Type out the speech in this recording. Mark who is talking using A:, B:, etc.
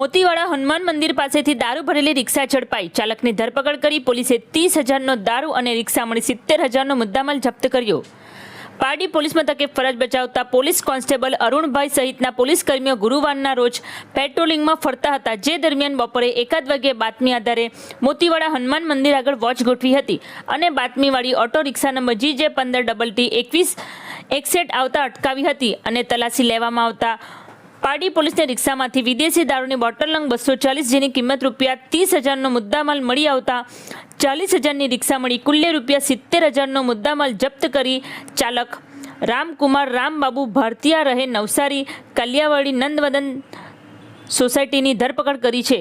A: મોતીવાડા હનુમાન મંદિર પાસેથી દારૂ ભરેલી રિક્ષા ઝડપાઈ. ચાલકની ધરપકડ કરી પોલીસે ત્રીસ હજારનો દારૂ અને રિક્ષા મળી સિત્તેર હજારનો મુદ્દામાલ જપ્ત કર્યો. પારડી પોલીસ મથકે ફરજ બજાવતા પોલીસ કોન્સ્ટેબલ અરુણભાઈ સહિતના પોલીસ કર્મીઓ ગુરુવારના રોજ પેટ્રોલિંગમાં ફરતા હતા. જે દરમિયાન બપોરે એકાદ વાગ્યે બાતમી આધારે મોતીવાડા હનુમાન મંદિર આગળ વોચ ગોઠવી હતી અને બાતમીવાળી ઓટો રિક્ષા નંબર જી પંદર ડબલ ટી એકવીસ એકસેટ આવતા અટકાવી હતી અને તલાશી લેવામાં આવતા પારડી પોલીસને રિક્ષામાંથી વિદેશી દારૂની બોટલ નંગ બસો ચાલીસ જેની કિંમત રૂપિયા ત્રીસ હજારનો મુદ્દામાલ મળી આવતા ચાલીસ હજારની રિક્ષા મળી કુલ્લે રૂપિયા સિત્તેર હજારનો મુદ્દામાલ જપ્ત કરી ચાલક રામકુમાર રામબાબુ ભારતીયા રહે નવસારી, કલિયાવાડી નંદવદન સોસાયટીની ધરપકડ કરી છે.